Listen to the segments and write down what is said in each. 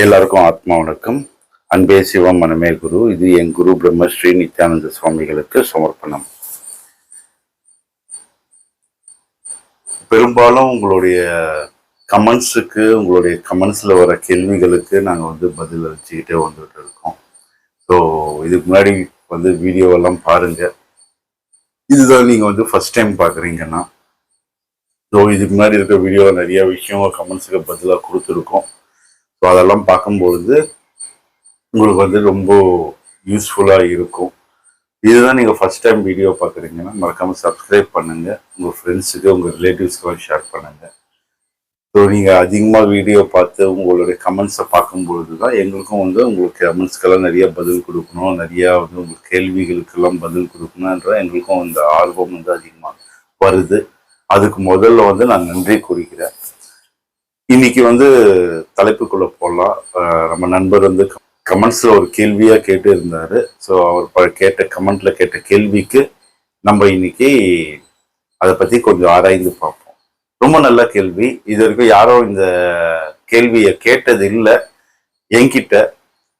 எல்லாருக்கும் ஆத்மா வணக்கம். அன்பே சிவம் மனமே குரு. இது என் குரு பிரம்மஸ்ரீ நித்யானந்த சுவாமிகளுக்கு சமர்ப்பணம். பெரும்பாலும் உங்களுடைய கமெண்ட்ஸுக்கு உங்களுடைய கமெண்ட்ஸில் வர கேள்விகளுக்கு நாங்கள் வந்து பதில் அளிச்சுக்கிட்டே வந்துட்டு இருக்கோம். ஸோ இதுக்கு முன்னாடி வந்து வீடியோவெல்லாம் பாருங்க. இதுதான் நீங்கள் வந்து ஃபஸ்ட் டைம் பார்க்குறீங்கன்னா ஸோ இதுக்கு முன்னாடி இருக்க வீடியோ நிறைய விஷயம் கமெண்ட்ஸுக்கு பதிலாக கொடுத்துருக்கோம். ஸோ அதெல்லாம் பார்க்கும்பொழுது உங்களுக்கு வந்து ரொம்ப யூஸ்ஃபுல்லாக இருக்கும். இதுதான் நீங்கள் ஃபஸ்ட் டைம் வீடியோ பார்க்குறீங்கன்னா மறக்காமல் சப்ஸ்கிரைப் பண்ணுங்கள் உங்கள் ஃப்ரெண்ட்ஸுக்கு உங்கள் ரிலேட்டிவ்ஸ்க்கு ஷேர் பண்ணுங்கள் ஸோ நீங்கள் அதிகமாக வீடியோ பார்த்து உங்களுடைய கமெண்ட்ஸை பார்க்கும்பொழுது தான் எங்களுக்கும் வந்து உங்களுக்கு கமெண்ட்ஸ்க்கெல்லாம் நிறைய பதில் கொடுக்கணும். நிறையா வந்து உங்கள் கேள்விகளுக்கெல்லாம் பதில் கொடுக்கணுன்ற எங்களுக்கும் அந்த ஆர்வம் வந்து அதிகமாக வருது. அதுக்கு முதல்ல வந்து நான் நன்றி கூறுகிறேன். இன்னைக்கு வந்து தலைப்புக்குள்ள போகலாம் நம்ம நண்பர் வந்து கமெண்ட்ஸ்ல ஒரு கேள்வியா கேட்டு இருந்தாரு. ஸோ அவர் ப- கேட்ட கமெண்ட்ல கேட்ட கேள்விக்கு நம்ம இன்னைக்கு அதை பத்தி கொஞ்சம் ஆராய்ந்து பார்ப்போம். ரொம்ப நல்ல கேள்வி. இது வரைக்கும் யாரும் இந்த கேள்வியை கேட்டது இல்லை. என்கிட்ட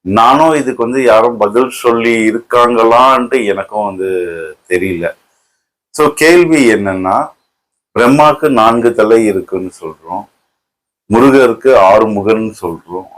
நானும் இதுக்கு வந்து யாரும் பதில் சொல்லி இருக்காங்களான்ட்டு எனக்கும் வந்து தெரியல. ஸோ கேள்வி என்னன்னா பிரம்மாக்கு நான்கு தலை இருக்குன்னு சொல்றோம். முருகருக்கு ஆறு முகன்னு சொல்றோம்.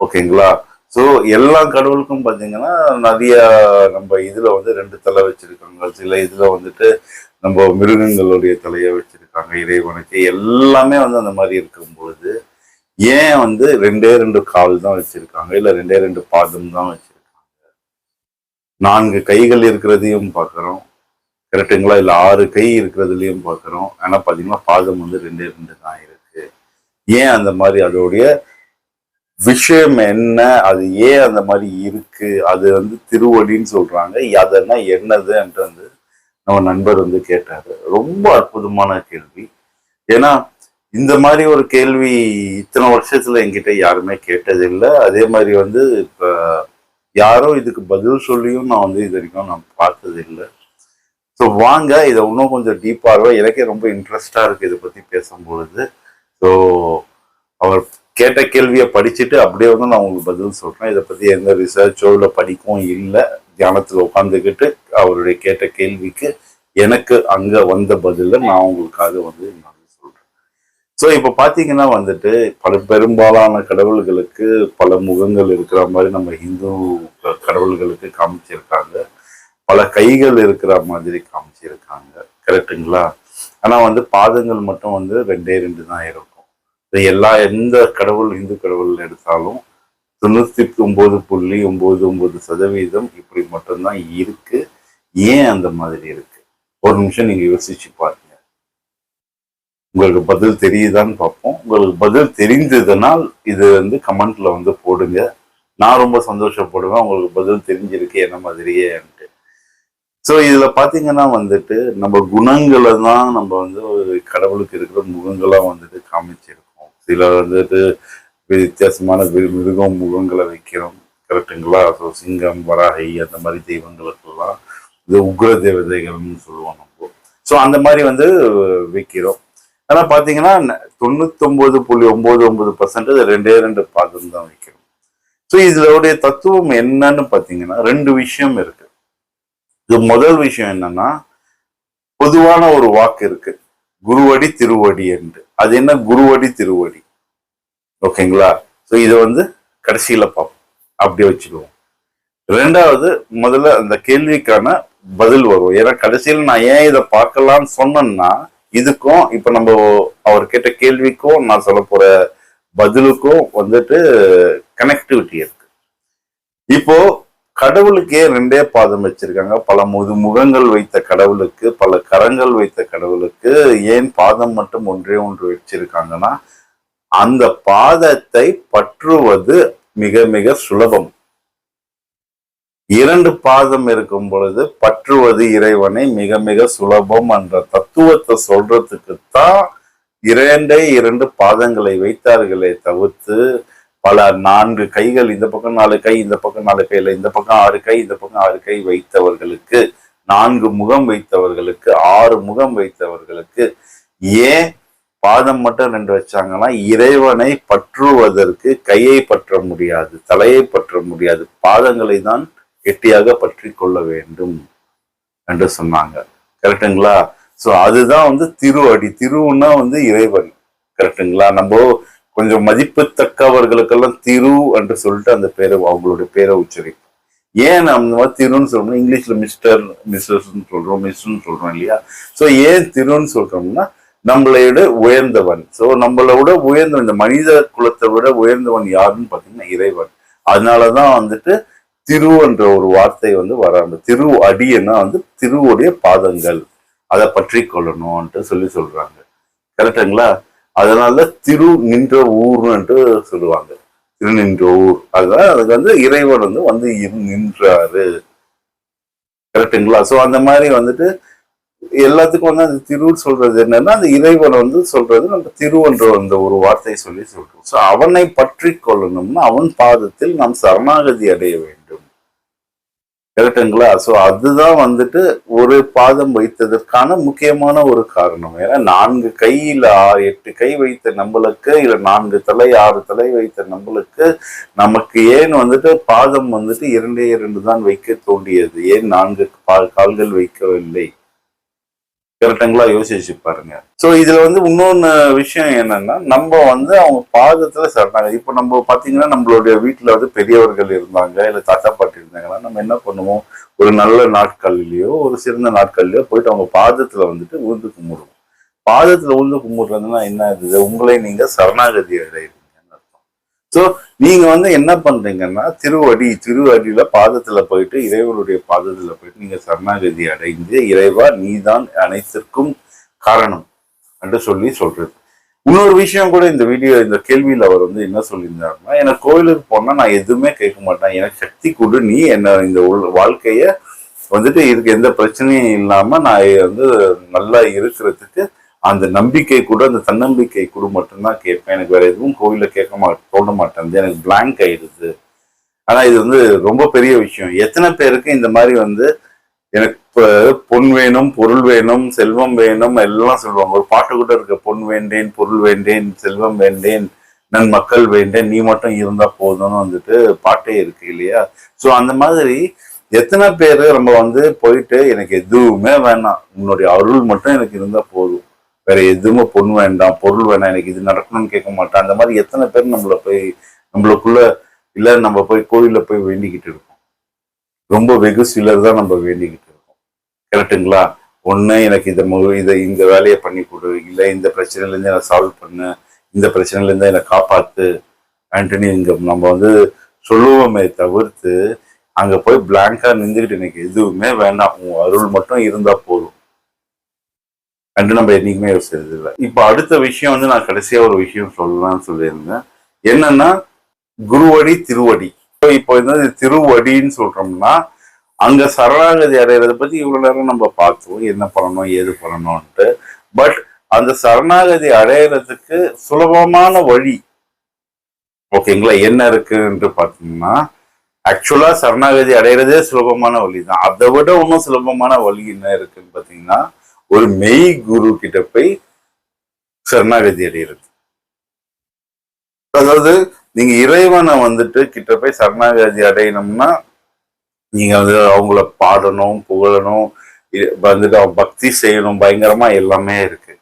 ஓகேங்களா? ஸோ எல்லா கடவுளுக்கும் பார்த்தீங்கன்னா நிறைய நம்ம இதுல வந்து ரெண்டு தலை வச்சிருக்காங்க. சில இதுல வந்துட்டு நம்ம மிருகங்களுடைய தலையை வச்சிருக்காங்க இறைவனுக்கு. எல்லாமே வந்து அந்த மாதிரி இருக்கும் பொழுது ஏன் வந்து ரெண்டே ரெண்டு கால் தான் வச்சிருக்காங்க? இல்லை ரெண்டே ரெண்டு பாதம் தான் வச்சிருக்காங்க? நான்கு கைகள் இருக்கிறதையும் பார்க்குறோம் கரெக்டுங்களா இல்லை ஆறு கை இருக்கிறதுலையும் பார்க்குறோம் ஆனால் பார்த்தீங்கன்னா பாதம் வந்து ரெண்டே ரெண்டு தான் ஏன் அந்த மாதிரி அதோடைய விஷயம் என்ன? அது ஏன் அந்த மாதிரி இருக்கு? அது வந்து திருவடின்னு சொல்றாங்க. அதெல்லாம் என்னதுன்ட்டு வந்து நம்ம நண்பர் வந்து கேட்டாரு. ரொம்ப அற்புதமான கேள்வி. ஏன்னா இந்த மாதிரி ஒரு கேள்வி இத்தனை வருஷத்துல என்கிட்ட யாருமே கேட்டதில்லை. அதே மாதிரி வந்து இப்ப யாரோ இதுக்கு பதில் சொல்லியும் நான் வந்து இது வரைக்கும் நான் பார்த்ததில்லை. ஸோ வாங்க இதை இன்னும் கொஞ்சம் டீப்பாக எனக்கே ரொம்ப இன்ட்ரெஸ்டாக இருக்கு இதை பத்தி பேசும்பொழுது. ஸோ அவர் கேட்ட கேள்வியை படிச்சுட்டு அப்படியே வந்து நான் உங்களுக்கு பதில் சொல்கிறேன் இதை பற்றி எந்த ரிசர்ச்சோ இல்லை படிக்கவும் இல்லை தியானத்தில் உட்காந்துக்கிட்டு அவருடைய கேட்ட கேள்விக்கு எனக்கு அங்கே வந்த பதிலில் நான் உங்களுக்காக வந்து நான் சொல்கிறேன் ஸோ இப்போ பார்த்தீங்கன்னா வந்துட்டு பல பெரும்பாலான கடவுள்களுக்கு பல முகங்கள் இருக்கிற மாதிரி நம்ம இந்து கடவுள்களுக்கு காமிச்சிருக்காங்க. பல கைகள் இருக்கிற மாதிரி காமிச்சிருக்காங்க. கரெக்ட்டுங்களா ஆனால் வந்து பாதங்கள் மட்டும் வந்து ரெண்டே ரெண்டு தான் இருக்கும். இது எல்லா எந்த கடவுள் இந்து கடவுள் எடுத்தாலும் தொண்ணூத்தி ஒன்பது புள்ளி ஒன்பது ஒன்பது சதவீதம் இப்படி மட்டும்தான் இருக்கு. ஏன் அந்த மாதிரி இருக்கு? ஒரு நிமிஷம் நீங்க யோசிச்சு பாருங்க. உங்களுக்கு பதில் தெரியுதான்னு பார்ப்போம். உங்களுக்கு பதில் தெரிந்ததுனால் இது வந்து கமெண்ட்ல வந்து போடுங்க. நான் ரொம்ப சந்தோஷப்படுவேன். உங்களுக்கு பதில் தெரிஞ்சிருக்கு என்ன மாதிரியே ஸோ இதில் பார்த்தீங்கன்னா வந்துட்டு நம்ம குணங்களை தான் நம்ம வந்து கடவுளுக்கு இருக்கிற முகங்களாக வந்துட்டு காமிச்சிருக்கோம். சில வந்துட்டு வித்தியாசமான மிருகம் முகங்களை வைக்கிறோம். கரெக்டுங்களா ஸோ சிங்கம் வராகை அந்த மாதிரி தெய்வங்களுக்கெல்லாம் இது உக்ர தேவதைகள்னு சொல்லுவோம் நம்ம. ஸோ அந்த மாதிரி வந்து வைக்கிறோம். ஆனால் பார்த்தீங்கன்னா தொண்ணூத்தொன்பது புள்ளி ஒம்பது ஒன்பது பர்சன்ட் ரெண்டே ரெண்டு பாதம் தான் வைக்கிறோம். ஸோ இதோடைய தத்துவம் என்னன்னு பார்த்தீங்கன்னா ரெண்டு விஷயம் இருக்கு. இது முதல் விஷயம் என்னன்னா பொதுவான ஒரு வாக்கு இருக்கு. குருவடி திருவடி என்று. அது என்ன? குருவடி திருவடி. ஓகேங்களா? ஸோ இதை வந்து கடைசியில் பார்ப்போம். அப்படி வச்சுக்குவோம். ரெண்டாவது முதல்ல அந்த கேள்விக்கான பதில் வரும். ஏன்னா கடைசியில் நான் ஏன் இதை பார்க்கலாம்னு சொன்னேன்னா இதுக்கும் இப்போ நம்ம அவர் கேட்ட கேள்விக்கும் நான் சொல்ல போற பதிலுக்கும் வந்துட்டு கனெக்டிவிட்டி இருக்கு. இப்போ கடவுளுக்கே ரெண்டே பாதம் வச்சிருக்காங்க. பல முது முகங்கள் வைத்த கடவுளுக்கு பல கரங்கள் வைத்த கடவுளுக்கு ஏன் பாதம் மட்டும் ஒன்றே ஒன்று வச்சிருக்காங்கன்னா அந்த பாதத்தை பற்றுவது மிக மிக சுலபம். இரண்டு பாதம் இருக்கும் பொழுது பற்றுவது இறைவனை மிக மிக சுலபம் என்ற தத்துவத்தை சொல்றதுக்குத்தான் இரண்டே இரண்டு பாதங்களை வைத்தார்களே தவிர்த்து பல நான்கு கைகள் இந்த பக்கம் நாலு கை இந்த பக்கம் நாலு கையில இந்த பக்கம் ஆறு கை இந்த பக்கம் ஆறு கை வைத்தவர்களுக்கு நான்கு முகம் வைத்தவர்களுக்கு ஆறு முகம் வைத்தவர்களுக்கு ஏன் பாதம் மட்டும் ரெண்டு வச்சாங்கன்னா இறைவனை பற்றுவதற்கு கையை பற்ற முடியாது தலையை பற்ற முடியாது பாதங்களை தான் கெட்டியாக பற்றி கொள்ள வேண்டும் என்று சொன்னாங்க. கரெக்டுங்களா சோ அதுதான் வந்து திரு அடி திருவுன்னா வந்து இறைவன். கரெக்டுங்களா நம்ம கொஞ்சம் மதிப்புத்தக்கவர்களுக்கெல்லாம் திரு என்று சொல்லிட்டு அந்த பேரை அவங்களுடைய பேரை உச்சரிப்போம். ஏன் நம்ம மாதிரி திருன்னு சொல்றோம்னா இங்கிலீஷ்ல மிஸ்டர் மிஸ்ஸஸ்ன்னு சொல்றோம் மிஸ்ன்னு சொல்றோம் இல்லையா? ஸோ ஏன் திருன்னு சொல்றோம்னா நம்மளை விட உயர்ந்தவன். ஸோ நம்மளை விட உயர்ந்தவன் இந்த மனித குலத்தை விட உயர்ந்தவன் யாருன்னு பார்த்தீங்கன்னா இறைவன். அதனாலதான் வந்துட்டு திரு என்ற ஒரு வார்த்தை வந்து வராங்க. திரு அடின்னா வந்து திருவுடைய பாதங்கள். அதை பற்றி கொள்ளணும்ன்ட்டு சொல்லி சொல்றாங்க. கரெக்டுங்களா? அதனால திரு நின்ற ஊர்ன்ட்டு சொல்லுவாங்க. திரு நின்ற ஊர். அதுதான் அதுக்கு வந்து இறைவன் வந்து வந்து நின்றாரு. கரெக்டுங்களா ஸோ அந்த மாதிரி வந்துட்டு எல்லாத்துக்கும் வந்து அந்த திரு சொல்றது என்னன்னா அந்த இறைவன் வந்து சொல்றது நம்ம திருவன்ற அந்த ஒரு வார்த்தையை சொல்லி சொல்றோம். ஸோ அவனை பற்றி கொள்ளணும்னா அவன் பாதத்தில் நாம் சரணாகதி அடைய வேண்டும். கரெக்டுங்களா ஸோ அதுதான் வந்துட்டு ஒரு பாதம் வைத்ததற்கான முக்கியமான ஒரு காரணம். ஏன்னா நான்கு கையில் எட்டு கை வைத்த நம்மளுக்கு இல்லை நான்கு தலை ஆறு தலை வைத்த நம்மளுக்கு நமக்கு ஏன் வந்துட்டு பாதம் வந்துட்டு இரண்டே இரண்டு தான் வைக்க தோண்டியது ஏன் நான்கு கால்கள் வைக்கவில்லை? கரெக்டுங்களா யோசிச்சு பாருங்க. சோ இதுல வந்து இன்னொன்னு விஷயம் என்னன்னா நம்ம வந்து அவங்க பாதத்துல சரணாங்க இப்ப நம்ம பாத்தீங்கன்னா நம்மளுடைய வீட்டுல வந்து பெரியவர்கள் இருந்தாங்க இல்ல தாத்தா பாட்டி இருந்தாங்கன்னா நம்ம என்ன பண்ணுவோம்? ஒரு நல்ல நாட்கள்லயோ ஒரு சிறந்த நாட்கள்லயோ போயிட்டு அவங்க பாதத்துல வந்துட்டு உழுந்து கும்பிடுவோம். பாதத்துல உழுந்து கும்பிடுறதுன்னா என்ன ஆகுது உங்களை நீங்க சரணாகதி அடையுது ஸோ நீங்க வந்து என்ன பண்றீங்கன்னா திருவடி திருவடியில பாதத்துல போயிட்டு இறைவனுடைய பாதத்துல போயிட்டு நீங்க சரணாகதி அடைந்து இறைவா நீதான் அனைத்திற்கும் காரணம் என்று சொல்லி சொல்றது. இன்னொரு விஷயம் கூட இந்த வீடியோ இந்த கேள்வியில் அவர் வந்து என்ன சொல்லியிருந்தாருன்னா எனக்கு கோயிலுக்கு போனா நான் எதுவுமே கேட்க மாட்டேன். எனக்கு சக்தி கொடு. நீ என்ன இந்த உள்- வாழ்க்கைய வந்துட்டு இதுக்கு எந்த பிரச்சனையும் இல்லாம நான் வந்து நல்லா இருக்கிறதுக்கு அந்த நம்பிக்கை கூட அந்த தன்னம்பிக்கை கூட மட்டும்தான் கேட்பேன். எனக்கு வேற எதுவும் கோவிலில் கேட்க மா தோண மாட்டேன். எனக்கு பிளாங்க் ஆயிடுது. ஆனால் இது வந்து ரொம்ப பெரிய விஷயம். எத்தனை பேருக்கு இந்த மாதிரி வந்து எனக்கு பொன் வேணும் பொருள் வேணும் செல்வம் வேணும் எல்லாம் சொல்லுவாங்க. ஒரு பாட்டு கூட இருக்க. பொன் வேண்டேன் பொருள் வேண்டேன் செல்வம் வேண்டேன் நன் மக்கள் வேண்டேன் நீ மட்டும் இருந்தா போதும்னு வந்துட்டு பாட்டே இருக்கு இல்லையா? ஸோ அந்த மாதிரி எத்தனை பேர் நம்ம வந்து போயிட்டு எனக்கு எதுவுமே வேணாம். உன்னுடைய அருள் மட்டும் எனக்கு இருந்தா போதும். வேற எதுவுமே பொண்ணு வேண்டாம் பொருள் வேணாம் எனக்கு இது நடக்கணும்னு கேட்க மாட்டான். அந்த மாதிரி எத்தனை பேர் நம்மள போய் நம்மளுக்குள்ள இல்ல நம்ம போய் கோயில்ல போய் வேண்டிக்கிட்டு இருக்கோம். ரொம்ப வெகு சிலர் தான் நம்ம வேண்டிக்கிட்டு இருக்கோம். கரெக்ட்டுங்களா? ஒண்ணு எனக்கு இதை மு- இதை இந்த வேலையை பண்ணி கொடு. இல்ல இந்த பிரச்சனையில இருந்து என்னை சால்வ் பண்ணு. இந்த பிரச்சனையில இருந்து என்னை காப்பாத்து. ஆண்டனி இங்க நம்ம வந்து சொல்லுவோமே தவிர்த்து அங்க போய் பிளாங்கா நின்றுக்கிட்டு எனக்கு எதுவுமே வேண்டாம் உன் அருள் மட்டும் இருந்தா போதும். கண்டு நம்ம என்றைக்குமே யோசிச்சது இல்லை. இப்போ அடுத்த விஷயம் வந்து நான் கடைசியா ஒரு விஷயம் சொல்லலாம்னு சொல்லியிருந்தேன். என்னன்னா குருவடி திருவடி. இப்போ வந்து திருவடின்னு சொல்றோம்னா அங்க சரணாகதி அடைகிறத பத்தி இவ்வளவு நேரம் நம்ம பார்த்தோம். என்ன பண்ணணும் ஏது பண்ணணும்ன்ட்டு. பட் அந்த சரணாகதி அடையிறதுக்கு சுலபமான வழி ஓகேங்களா என்ன இருக்குன்ட்டு பார்த்தீங்கன்னா ஆக்சுவலா சரணாகதி அடைகிறதே சுலபமான வழி தான் அதை விட இன்னும் சுலபமான வழி என்ன இருக்குன்னு பார்த்தீங்கன்னா ஒரு மெய் குரு கிட்ட போய் சரணாகதி அடைகிறது அதாவது நீங்க இறைவனை வந்துட்டு கிட்ட போய் சரணாகதி அடையணும்னா நீங்க வந்து அவங்கள பாடணும் புகழணும் வந்துட்டு அவன் பக்தி செய்யணும் பயங்கரமா எல்லாமே இருக்கு.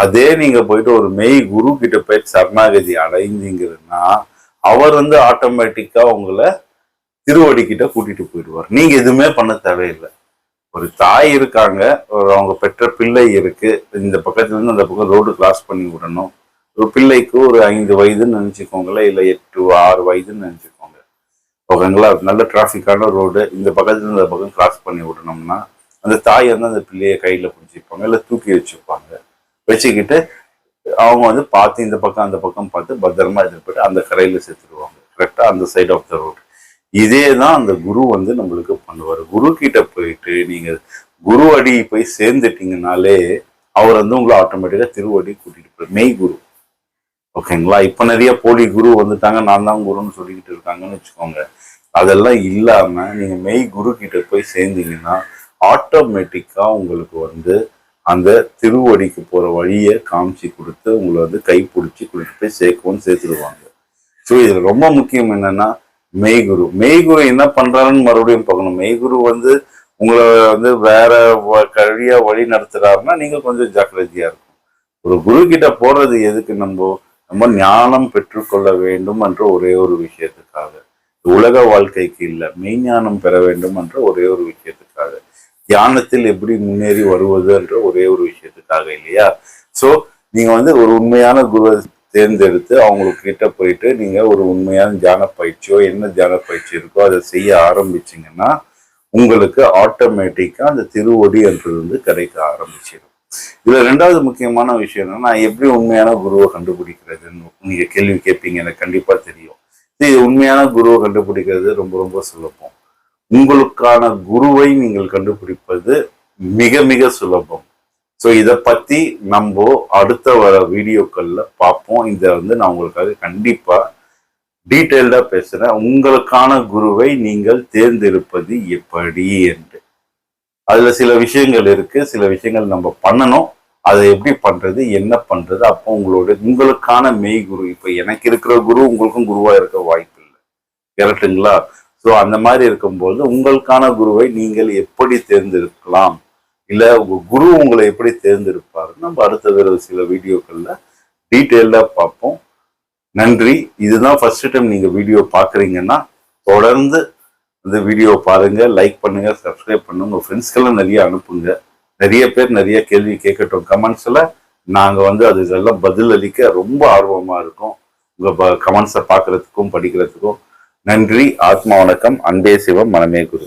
அதே நீங்க போயிட்டு ஒரு மெய் குரு கிட்ட போய் சரணாகதி அடைந்தீங்கன்னா அவர் வந்து ஆட்டோமேட்டிக்கா உங்களை திருவடி கிட்ட கூட்டிட்டு போயிடுவார். நீங்க எதுவுமே பண்ண தேவையில்லை. ஒரு தாய் இருக்காங்க ஒரு அவங்க பெற்ற பிள்ளை இருக்கு. இந்த பக்கத்துலேருந்து அந்த பக்கம் ரோடு கிராஸ் பண்ணி விடணும். ஒரு பிள்ளைக்கு ஒரு ஐந்து வயதுன்னு நினச்சிக்கோங்களேன் இல்லை எட்டு ஆறு வயதுன்னு நினச்சிக்கோங்க. ஓகேங்களா? நல்ல டிராஃபிக்கான ரோடு இந்த பக்கத்துலேருந்து இருந்து பக்கம் கிராஸ் பண்ணி விடணும்னா அந்த தாய் வந்து அந்த பிள்ளையை கையில் பிடிச்சிப்பாங்க இல்லை தூக்கி வச்சுப்பாங்க. வச்சுக்கிட்டு அவங்க வந்து பார்த்து இந்த பக்கம் அந்த பக்கம் பார்த்து பத்திரமா எடுத்துட்டு போயிட்டு அந்த கரையில் சேர்த்துருவாங்க கரெக்டாக அந்த சைடு ஆஃப் த ரோடு இதே தான் அந்த குரு வந்து நம்மளுக்கு பண்ணுவார் குரு கிட்ட போயிட்டு நீங்கள் குரு அடி போய் சேர்ந்துட்டீங்கனாலே அவர் வந்து உங்களை ஆட்டோமேட்டிக்காக திருவடி கூட்டிகிட்டு போய் மெய் குரு. ஓகேங்களா இப்போ நிறைய போலி குரு வந்துட்டாங்க. நான் தான் குருன்னு சொல்லிக்கிட்டு இருக்காங்கன்னு வச்சுக்கோங்க. அதெல்லாம் இல்லாம நீங்கள் மெய் குரு கிட்ட போய் சேர்ந்தீங்கன்னா ஆட்டோமேட்டிக்காக உங்களுக்கு வந்து அந்த திருவடிக்கு போகிற வழியை காமிச்சு கொடுத்து உங்களை வந்து கை பிடிச்சி கூட்டிட்டு போய் சேர்க்கவும் சேர்த்துடுவாங்க. ஸோ இதில் ரொம்ப முக்கியம் என்னன்னா மெய்குரு மெய்குரு என்ன பண்றாருன்னு மறுபடியும் பார்க்கணும். மெய்குரு வந்து உங்களை வந்து வேற வ- வழி நடத்துறாருன்னா நீங்க கொஞ்சம் ஜாக்கிரதையா இருக்கும் ஒரு குரு கிட்ட போறது எதுக்கு நம்ம? நம்ம ஞானம் பெற்றுக்கொள்ள வேண்டும் என்ற ஒரே ஒரு விஷயத்துக்காக. உலக வாழ்க்கைக்கு இல்லை மெய்ஞானம் பெற வேண்டும் என்ற ஒரே ஒரு விஷயத்துக்காக. தியானத்தில் எப்படி முன்னேறி வருவது என்ற ஒரே ஒரு விஷயத்துக்காக இல்லையா? சோ நீங்க வந்து ஒரு உண்மையான குரு தேர்ந்தெடுத்து அவங்களுக்கு கிட்ட போயிட்டு நீங்க ஒரு உண்மையான தியான பயிற்சியோ என்ன தியான பயிற்சி இருக்கோ அதை செய்ய ஆரம்பிச்சீங்கன்னா உங்களுக்கு ஆட்டோமேட்டிக்கா அந்த திருவடி என்றது வந்து கிடைக்க ஆரம்பிச்சிடும். இதுல ரெண்டாவது முக்கியமான விஷயம் என்னன்னா நான் எப்படி உண்மையான குருவை கண்டுபிடிக்கிறதுன்னு நீங்க கேள்வி கேட்பீங்க எனக்கு கண்டிப்பா தெரியும். இது உண்மையான குருவை கண்டுபிடிக்கிறது ரொம்ப ரொம்ப சுலபம். உங்களுக்கான குருவை நீங்கள் கண்டுபிடிப்பது மிக மிக சுலபம். ஸோ இதை பற்றி நம்ம அடுத்த வர வீடியோக்களில் பார்ப்போம் இதை வந்து நான் உங்களுக்காக கண்டிப்பாக டீட்டெயில்டாக பேசுகிறேன் உங்களுக்கான குருவை நீங்கள் தேர்ந்தெடுப்பது எப்படி என்று. அதில் சில விஷயங்கள் இருக்குது சில விஷயங்கள் நம்ம பண்ணணும். அதை எப்படி பண்ணுறது என்ன பண்ணுறது அப்போ உங்களோட உங்களுக்கான மெய் குரு. இப்போ எனக்கு இருக்கிற குரு உங்களுக்கும் குருவாக இருக்க வாய்ப்பு இல்லை. கரெக்டுங்களா ஸோ அந்த மாதிரி இருக்கும்போது உங்களுக்கான குருவை நீங்கள் எப்படி தேர்ந்தெடுக்கலாம்? இல்லை உங்க குரு உங்களை எப்படி தேர்ந்தெடுப்பாரு நம்ம அடுத்த தடவை சில வீடியோக்கள்ல டீட்டெயிலாக பார்ப்போம். நன்றி. இதுதான் ஃபர்ஸ்ட் டைம் நீங்க வீடியோ பாக்குறீங்கன்னா தொடர்ந்து இந்த வீடியோ பாருங்க லைக் பண்ணுங்க சப்ஸ்கிரைப் பண்ணுங்க. உங்க ஃப்ரெண்ட்ஸ்க்கெல்லாம் நிறைய அனுப்புங்க. நிறைய பேர் நிறைய கேள்வி கேட்கட்டும். கமெண்ட்ஸில் நாங்கள் வந்து அதுக்கெல்லாம் பதில் அளிக்க ரொம்ப ஆர்வமா இருக்கோம். ப கமெண்ட்ஸை பார்க்கறதுக்கும் படிக்கிறதுக்கும். நன்றி. ஆத்மா வணக்கம். அன்பே சிவம். மனமே குரு.